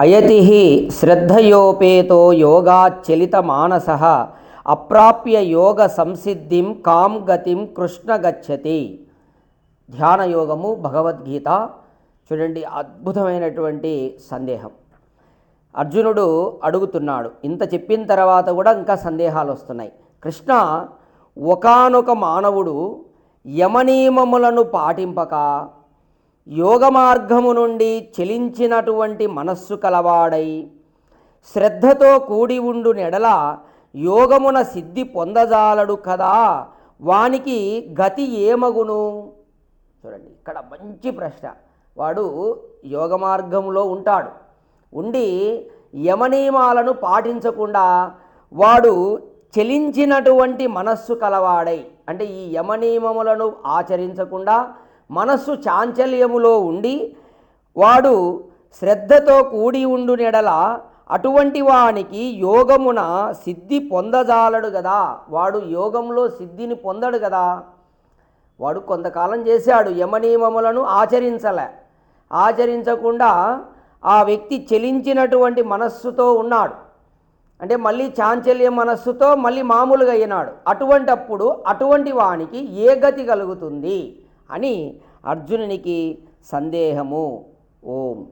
అయతి శ్రద్ధయోపేతో యోగాచలిత మానస అప్రాప్య యోగ సంసిద్ధిం కాం గతిం కృష్ణ గచ్చతి. ధ్యాన యోగము భగవద్గీత. చూడండి అద్భుతమైనటువంటి సందేహం. అర్జునుడు అడుగుతున్నాడు ఇంత చెప్పిన తర్వాత కూడా ఇంకా సందేహాలు వస్తున్నాయి కృష్ణ ఒకానొక మానవుడు యమనియమములను పాటింపక యోగ మార్గము నుండి చెలించినటువంటి మనస్సు కలవాడై శ్రద్ధతో కూడి ఉండు నెడల యోగమున సిద్ధి పొందజాలడు కదా. వానికి గతి ఏమగును? చూడండి ఇక్కడ మంచి ప్రశ్న. వాడు యోగ మార్గంలో ఉంటాడు. ఉండి యమనియమాలను పాటించకుండా వాడు చెలించినటువంటి మనస్సు కలవాడై అంటే ఈ యమనియమములను ఆచరించకుండా మనస్సు చాంచల్యములో ఉండి వాడు శ్రద్ధతో కూడి ఉండు నెడల అటువంటి వానికి యోగమున సిద్ధి పొందజాలడు కదా వాడు యోగంలో సిద్ధిని పొందడు కదా వాడు కొంతకాలం చేశాడు యమనియమములను ఆచరించలే. ఆచరించకుండా ఆ వ్యక్తి చెలించినటువంటి మనస్సుతో ఉన్నాడు. అంటే మళ్ళీ చాంచల్య మనస్సుతో మళ్ళీ మామూలుగా అయినాడు. అటువంటప్పుడు అటువంటి వానికి ఏ గతి కలుగుతుంది? అని అర్జునునికి సందేహము. ఓం.